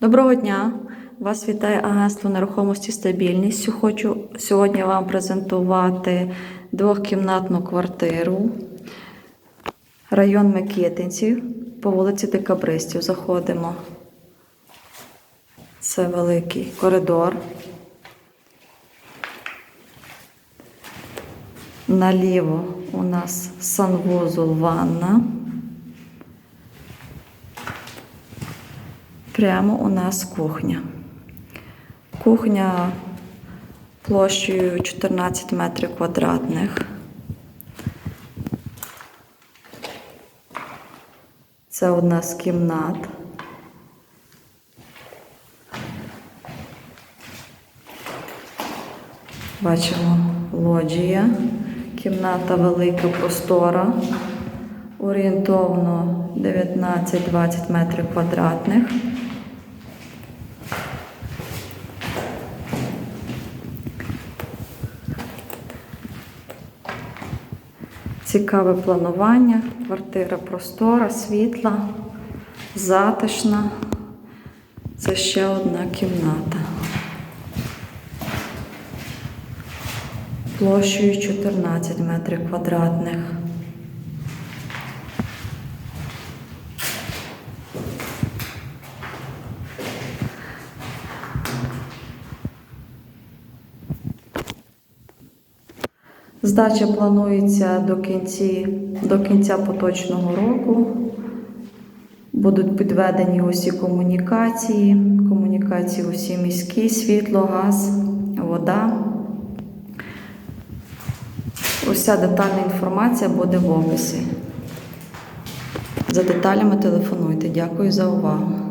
Доброго дня! Вас вітає агентство нерухомості стабільність. Хочу сьогодні вам презентувати двохкімнатну квартиру. Район Микитинців по вулиці Декабристів. Заходимо. Це великий коридор. Наліво у нас санвузол, ванна. Прямо у нас кухня. Кухня площею 14 метрів квадратних. Це одна з кімнат. Бачимо лоджія, кімната велика, простора, орієнтовно 19-20 метрів квадратних. Цікаве планування, квартира простора, світла, затишна. Це ще одна кімната. Площею 14 метрів квадратних. Здача планується до, кінці, до кінця поточного року. Будуть підведені усі комунікації, комунікації усі міські, світло, газ, вода. Уся детальна інформація буде в описі. За деталями телефонуйте. Дякую за увагу.